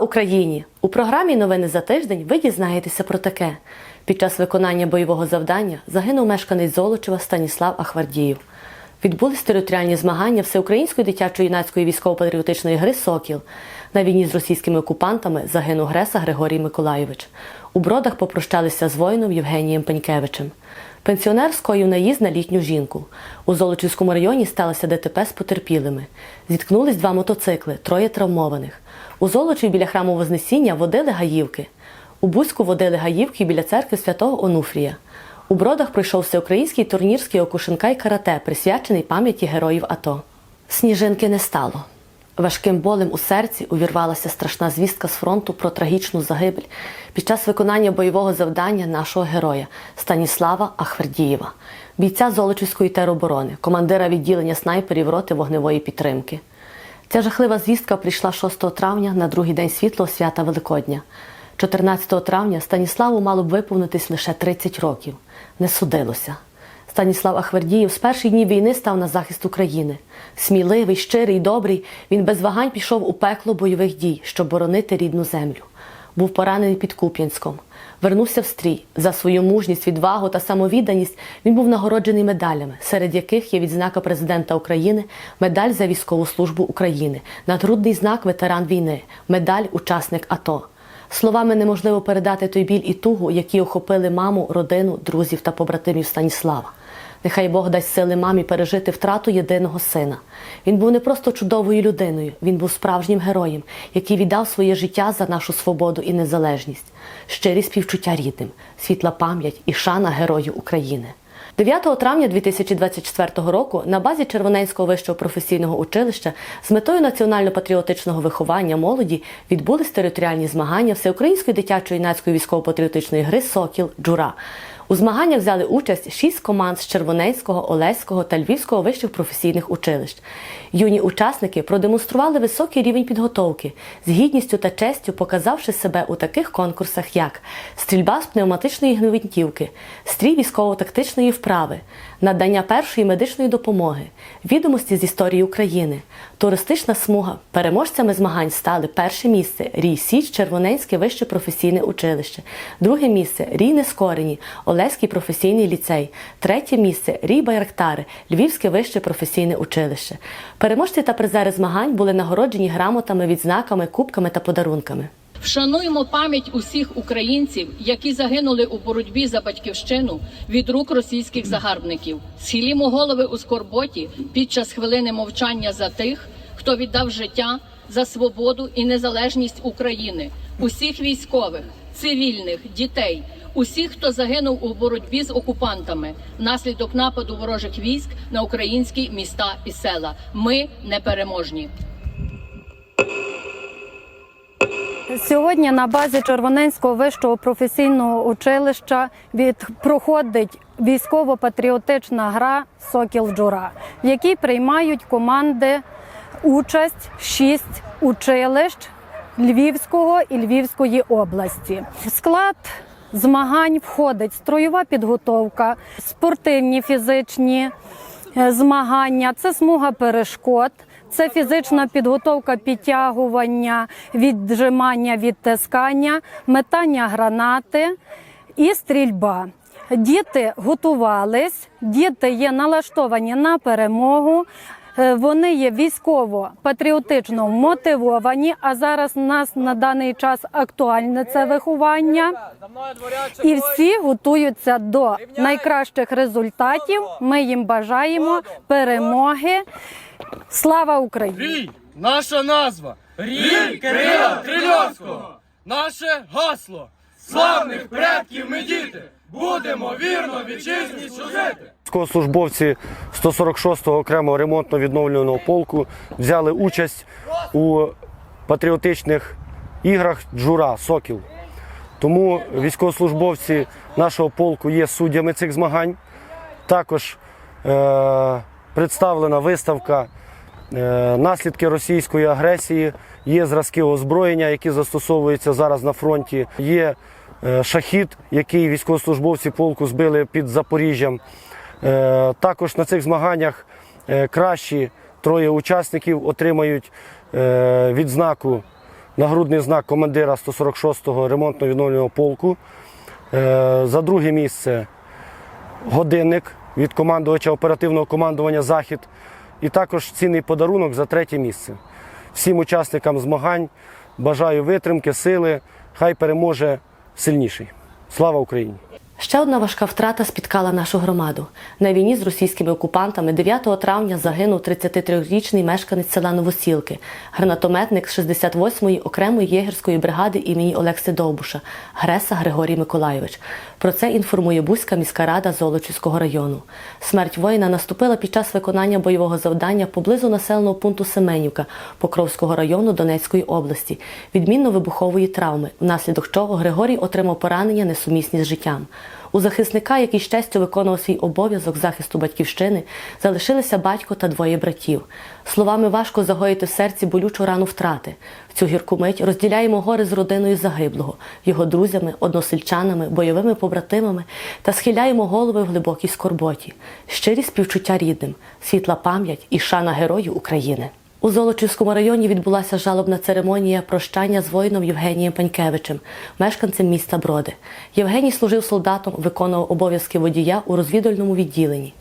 Україні! У програмі Новини за тиждень ви дізнаєтеся про таке. Під час виконання бойового завдання загинув мешканець Золочева Станіслав Ахвардіїв. Відбулись територіальні змагання Всеукраїнської дитячо-юнацької військово-патріотичної гри Сокіл. На війні з російськими окупантами загинув Греса Григорій Миколайович. У бродах попрощалися з воїном Євгенієм Пенькевичем. Пенсіонер скоїв наїзд на літню жінку. У Золочівському районі сталося ДТП з потерпілими. Зіткнулись два мотоцикли, троє травмованих. У Золочі біля храму Вознесіння водили гаївки. У Бузьку водили гаївки біля церкви святого Онуфрія. У Бродах пройшов всеукраїнський турнір з кіокушинка й карате, присвячений пам'яті героїв АТО. Сніжинки не стало. Важким болем у серці увірвалася страшна звістка з фронту про трагічну загибель під час виконання бойового завдання нашого героя Станіслава Ахвердієва, бійця Золочівської тероборони, командира відділення снайперів роти вогневої підтримки. Ця жахлива звістка прийшла 6 травня на другий день світлого свята Великодня. 14 травня Станіславу мало б виповнитись лише 30 років. Не судилося. Станіслав Ахвердіїв з перших днів війни став на захист України. Сміливий, щирий, добрий, він без вагань пішов у пекло бойових дій, щоб боронити рідну землю. Був поранений під Куп'янськом. Вернувся в стрій. За свою мужність, відвагу та самовідданість він був нагороджений медалями, серед яких є відзнака президента України, медаль за військову службу України, надгрудний знак ветеран війни, медаль учасник АТО. Словами неможливо передати той біль і тугу, які охопили маму, родину, друзів та побратимів Станіслава. Нехай Бог дасть сили мамі пережити втрату єдиного сина. Він був не просто чудовою людиною, він був справжнім героєм, який віддав своє життя за нашу свободу і незалежність, щирі співчуття рідним, світла пам'ять і шана герою України. 9 травня 2024 року на базі Червоненського вищого професійного училища з метою національно-патріотичного виховання молоді відбулись територіальні змагання Всеукраїнської дитячо-юнацької військово-патріотичної гри Сокіл Джура. У змаганнях взяли участь шість команд з Червоненського, Олеського та Львівського вищих професійних училищ. Юні учасники продемонстрували високий рівень підготовки, з гідністю та честю показавши себе у таких конкурсах, як стрільба з пневматичної гвинтівки, стрій військово-тактичної вправи, надання першої медичної допомоги, відомості з історії України, туристична смуга. Переможцями змагань стали перше місце Рій Січ, Червоненське вище професійне училище, друге місце Рій Нескорені, Олеський професійний ліцей, третє місце Рій Байрактари, Львівське вище професійне училище. Переможці та призери змагань були нагороджені грамотами, відзнаками, кубками та подарунками. Вшануємо пам'ять усіх українців, які загинули у боротьбі за батьківщину від рук російських загарбників. Схилімо голови у скорботі під час хвилини мовчання за тих, хто віддав життя за свободу і незалежність України, усіх військових, цивільних, дітей, усіх, хто загинув у боротьбі з окупантами внаслідок нападу ворожих військ на українські міста і села. Ми непереможні. Сьогодні на базі Червоненського вищого професійного училища від проходить військово-патріотична гра Сокіл Джура, в якій приймають команди участь шість училищ Львівського і Львівської області. Склад змагань входить строєва підготовка, спортивні фізичні е, змагання, це смуга перешкод. Це фізична підготовка підтягування, віджимання, відтискання, метання гранати і стрільба. Діти готувались, діти є налаштовані на перемогу. е, Вони є військово-патріотично мотивовані, а зараз у нас на даний час актуальне це виховання. І всі готуються до найкращих результатів. Ми їм бажаємо перемоги. Слава Україні! Рій наша назва. Рій Кирила Трильовського. Наше гасло. Славних предків ми діти. Будемо вірно вітчизні служити. Військовослужбовці 146-го окремого ремонтно-відновлювального полку взяли участь у патріотичних іграх Джура Сокіл. Тому військовослужбовці нашого полку є суддями цих змагань. Також е- представлена виставка е- наслідки російської агресії, є зразки озброєння, які застосовуються зараз на фронті. Є е, шахід, який військовослужбовці полку збили під Запоріжжям. Е, Також на цих змаганнях кращі троє учасників отримають відзнаку нагрудний знак командира 146-го ремонтно-відновлювального полку. За друге місце годинник від командувача оперативного командування Захід. І також цінний подарунок за третє місце. Всім учасникам змагань бажаю витримки, сили. Хай переможе сильніший. Слава Україні! Ще одна важка втрата спіткала нашу громаду. На війні з російськими окупантами 9 травня загинув 33-річний мешканець села Новосілки, гранатометник 68-ї окремої єгерської бригади імені Олекси Довбуша, Греса Григорій Миколайович. Про це інформує Бузька міська рада Золочівського району. Смерть воїна наступила під час виконання бойового завдання поблизу населеного пункту Семенівка Покровського району Донецької області, відмінно вибухової травми, внаслідок чого Григорій отримав поранення несумісні з життям. У захисника, який з виконував свій обов'язок захисту батьківщини, залишилися батько та двоє братів. Словами важко загоїти в серці болючу рану втрати. В цю гірку мить розділяємо гори з родиною загиблого, його друзями, односельчанами, бойовими побратимами та схиляємо голови в глибокій скорботі. Щирі співчуття рідним, світла пам'ять і шана герою України. У Золочівському районі відбулася жалобна церемонія прощання з воїном Євгенієм Панькевичем, мешканцем міста Броди. Євгеній служив солдатом, виконував обов'язки водія у розвідувальному відділенні.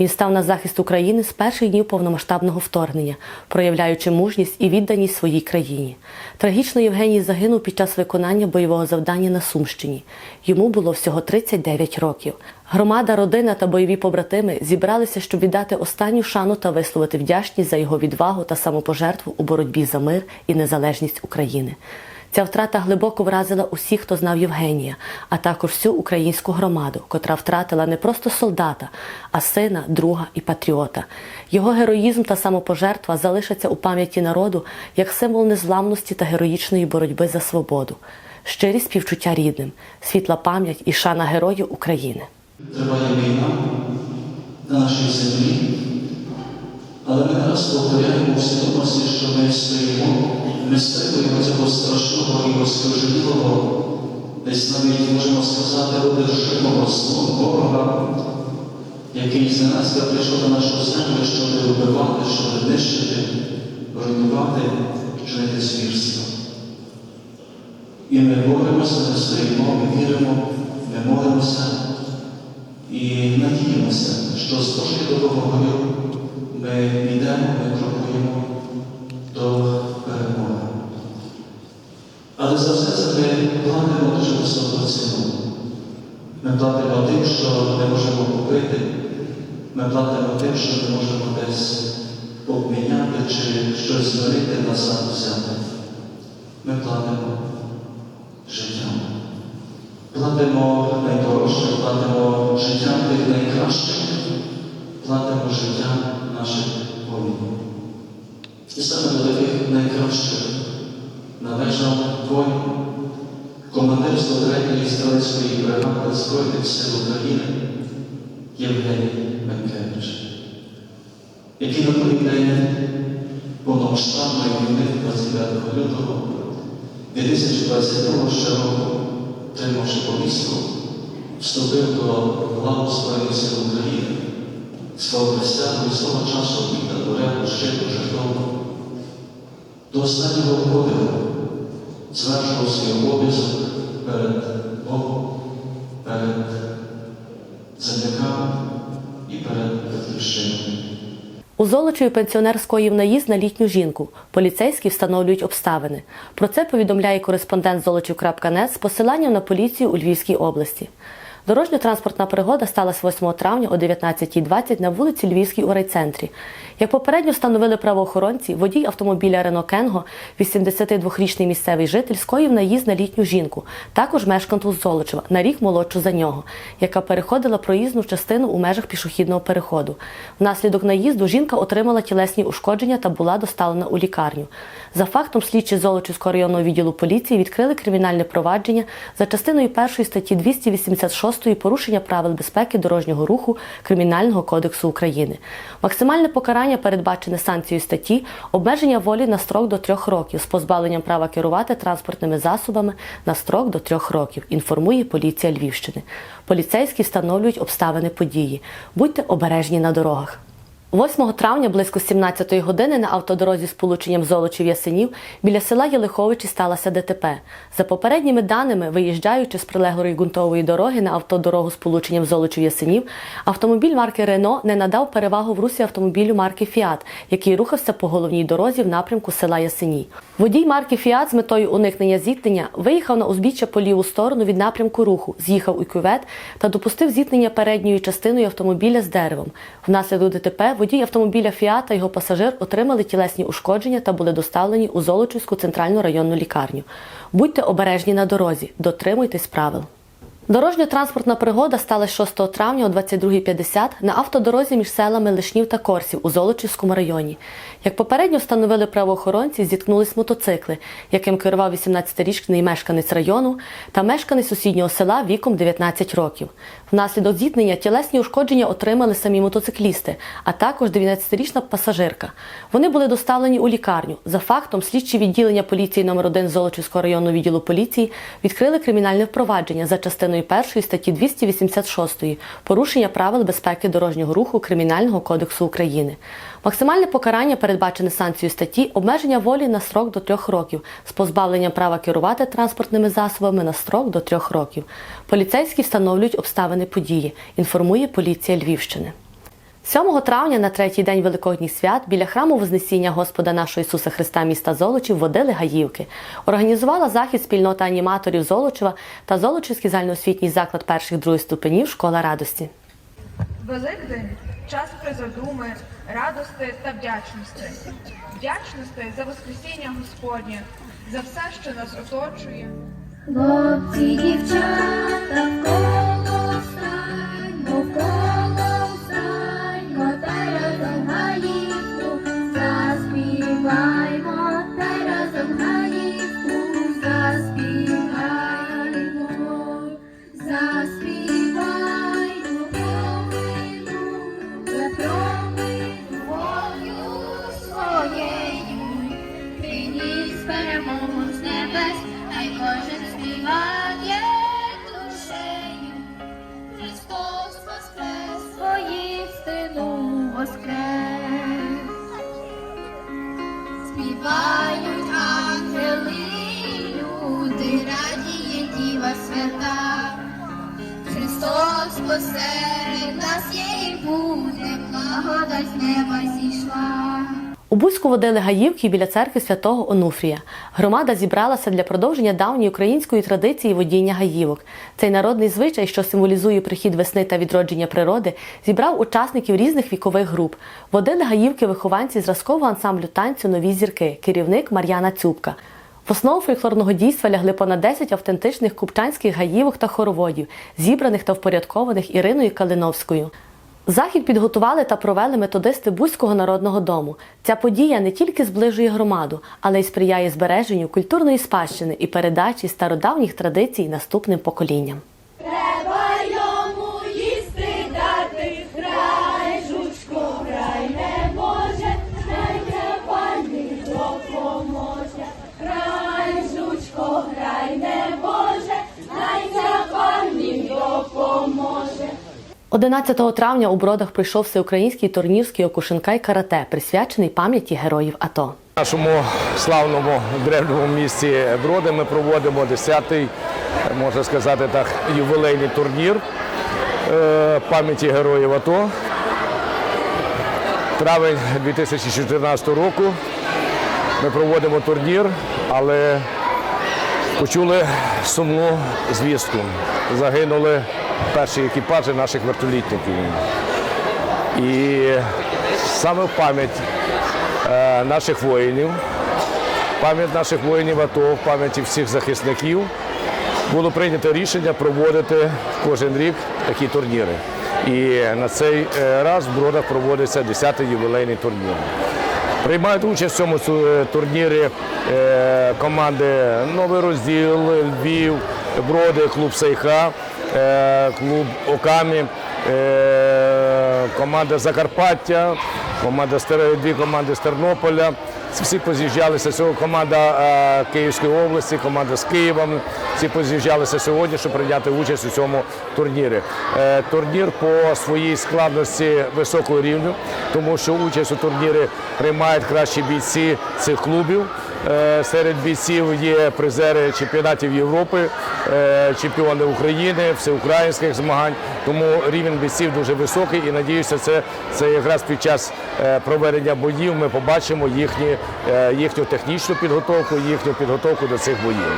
Він став на захист України з перших днів повномасштабного вторгнення, проявляючи мужність і відданість своїй країні. Трагічно Євгеній загинув під час виконання бойового завдання на Сумщині. Йому було всього 39 років. Громада, родина та бойові побратими зібралися, щоб віддати останню шану та висловити вдячність за його відвагу та самопожертву у боротьбі за мир і незалежність України. Ця втрата глибоко вразила усіх, хто знав Євгенія, а також всю українську громаду, котра втратила не просто солдата, а сина, друга і патріота. Його героїзм та самопожертва залишаться у пам'яті народу як символ незламності та героїчної боротьби за свободу. Щирі співчуття рідним, світла пам'ять і шана герою України. Триває війна на нашій землі, але ми раз повторяємо у свідомості, що ми стоїмо, ми стримуємо цього страшного і розкружливого, десь навіть можемо сказати, одержимого злом ворога, який зненацька прийшов на нашу землю, щоб вбивати, щоб нищити, руйнувати, чинити звірство. І ми боремося, ми стоїмо, ми віримо, ми молимося. І надіємося, що з Божої допомогою платимо дуже високу ціну. Ми платимо тим, що не можемо купити, ми платимо тим, що не можемо десь обміняти чи щось змирити назад взяти. Ми платимо життям. Платимо найдорожче, платимо життям тих найкращих, платимо життям наших воїнів. І саме до таких найкращих належав воїн, командир 103-ї стрілецької бригади Збройних сил України Євгеній Менкевич, який на той день повномасштабної війни 29 лютого 2022 ще року отримавши повістку, вступив до лав Збройних сил України, свого присягу і свого часу віддав до ряду щиро жертовно. До останнього подиву звершував свій обов'язок перед Богом, перед земляками і перед батьківщиною. У Золочеві пенсіонер скоїв наїзд на літню жінку. Поліцейські встановлюють обставини. Про це повідомляє кореспондент Золочів.нет з посиланням на поліцію у Львівській області. Дорожньо-транспортна пригода сталася 8 травня о 19.20 на вулиці Львівській у райцентрі. Як попередньо встановили правоохоронці, водій автомобіля Рено Кенго, 82-річний місцевий житель, скоїв наїзд на літню жінку, також мешканку з Золочева, на рік молодшу за нього, яка переходила проїзну частину у межах пішохідного переходу. Внаслідок наїзду жінка отримала тілесні ушкодження та була доставлена у лікарню. За фактом слідчі Золочівського районного відділу поліції відкрили кримінальне провадження за частиною першої статті 286 порушення правил безпеки дорожнього руху Кримінального кодексу України. Максимальне покарання передбачене санкцією статті обмеження волі на строк до трьох років з позбавленням права керувати транспортними засобами на строк до трьох років. Інформує поліція Львівщини. Поліцейські встановлюють обставини події. Будьте обережні на дорогах. 8 травня близько 17 години на автодорозі з полученням Золочів Ясенів біля села Єлиховичі сталося ДТП. За попередніми даними, виїжджаючи з прилеглої ґрунтової дороги на автодорогу з полученням Золочів Ясенів, автомобіль марки Рено не надав перевагу в русі автомобілю марки Фіат, який рухався по головній дорозі в напрямку села Ясені. Водій марки Фіат з метою уникнення зіткнення виїхав на узбіччя по ліву сторону від напрямку руху, з'їхав у кювет та допустив зіткнення передньою частиною автомобіля з деревом. Внаслідок ДТП водій автомобіля Фіат та його пасажир отримали тілесні ушкодження та були доставлені у Золочівську центральну районну лікарню. Будьте обережні на дорозі, дотримуйтесь правил. Дорожньо-транспортна пригода сталася 6 травня о 22.50 на автодорозі між селами Лишнів та Корсів у Золочівському районі. Як попередньо встановили правоохоронці, зіткнулись мотоцикли, яким керував 18-річний мешканець району та мешканець сусіднього села віком 19 років. Внаслідок зіткнення тілесні ушкодження отримали самі мотоциклісти, а також 19-річна пасажирка. Вони були доставлені у лікарню. За фактом, слідчі відділення поліції номер 1 Золочівського районного відділу поліції відкрили кримінальне впровадження за частиною 1 статті 286 порушення правил безпеки дорожнього руху Кримінального кодексу України. Максимальне покарання передбачене санкцією статті обмеження волі на строк до трьох років з позбавленням права керувати транспортними засобами на строк до трьох років. Поліцейські встановлюють обставини події. Інформує поліція Львівщини. 7 травня на третій день Великодніх свят біля храму Вознесіння Господа нашого Ісуса Христа міста Золочів водили Гаївки. Організувала захід спільнота аніматорів Золочева та Золочівський загальноосвітній заклад перших других ступенів Школа радості. Великдень час призадуми, радости та вдячності. Вдячності за Воскресіння Господнє, за все, що нас оточує. Хлопці, дівчата, воскрес. Співають ангели, люди, радіє Діва свята. Христос посеред нас є і буде, благодать неба. У Бузьку водили Гаївки біля церкви святого Онуфрія. Громада зібралася для продовження давньої української традиції водіння гаївок. Цей народний звичай, що символізує прихід весни та відродження природи, зібрав учасників різних вікових груп. Водили гаївки вихованці зразкового ансамблю танцю Нові зірки, керівник Мар'яна Цюбка. В основу фольклорного дійства лягли понад 10 автентичних купчанських гаївок та хороводів, зібраних та впорядкованих Іриною Калиновською. Захід підготували та провели методисти Бузького народного дому. Ця подія не тільки зближує громаду, але й сприяє збереженню культурної спадщини і передачі стародавніх традицій наступним поколінням. 11 травня у Бродах пройшов всеукраїнський турнір з кіокушинкай карате, присвячений пам'яті героїв АТО. В нашому славному древньому місті Броди ми проводимо 10-й, можна сказати так, ювілейний турнір е, пам'яті героїв АТО. Травень 2014 року ми проводимо турнір, але почули сумну звістку. Загинули перші екіпажі наших вертолітників. І саме в пам'ять е, наших воїнів, пам'ять наших воїнів АТО, в пам'яті всіх захисників було прийнято рішення проводити кожен рік такі турніри. І на цей е, раз в Бродах проводиться 10-й ювілейний турнір. Приймають участь в цьому е, турнірі е, команди Новий Розділ, Львів, Броди, клуб Сейха, е, клуб Окамі, команда Закарпаття, команда дві команди з Тернополя. Всі поз'їжджалися цього Команда е, Київської області, команда з Києвом. Всі поз'їжджалися сьогодні, щоб прийняти участь у цьому турнірі. Е, Турнір по своїй складності високого рівню, тому що участь у турнірі приймають кращі бійці цих клубів. Е, Серед бійців є призери чемпіонатів Європи, е, чемпіони України, всеукраїнських змагань. Тому рівень бійців дуже високий і надіюся, це, це якраз під час е, проведення боїв ми побачимо їхні, їхню технічну підготовку, їхню підготовку до цих боїв.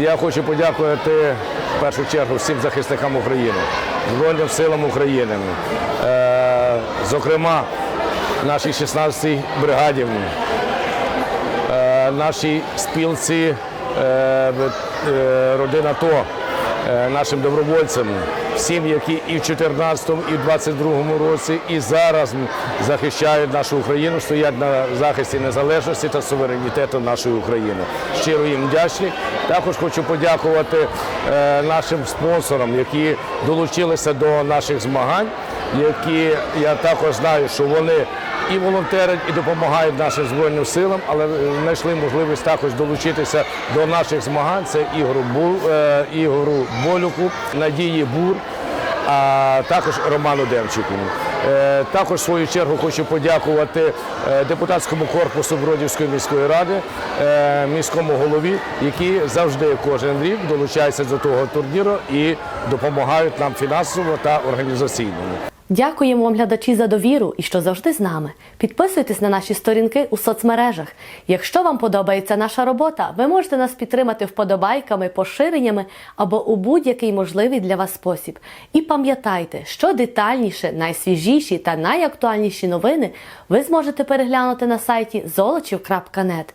Я хочу подякувати в першу чергу всім захисникам України, Збройним силам України, зокрема нашій 16-й бригаді нашій спілці е, е, родина ТО, е, нашим добровольцям, всім, які і в 2014, і в 2022 році, і зараз захищають нашу Україну, стоять на захисті незалежності та суверенітету нашої України. Щиро їм вдячні. Також хочу подякувати нашим спонсорам, які долучилися до наших змагань, які я також знаю, що вони і волонтерять, і допомагають нашим збройним силам, але е, знайшли можливість також долучитися до наших змагань. Це Ігору Бу, е, Ігору Болюку, Надії Бур, а також Роману Демчику. Е, Також в свою чергу хочу подякувати депутатському корпусу Бродівської міської ради, міському голові, які завжди кожен рік долучаються до того турніру і допомагають нам фінансово та організаційно. Дякуємо вам, глядачі, за довіру і що завжди з нами. Підписуйтесь на наші сторінки у соцмережах. Якщо вам подобається наша робота, ви можете нас підтримати вподобайками, поширеннями або у будь-який можливий для вас спосіб. І пам'ятайте, що детальніше, найсвіжіші та найактуальніші новини ви зможете переглянути на сайті золочів.нет.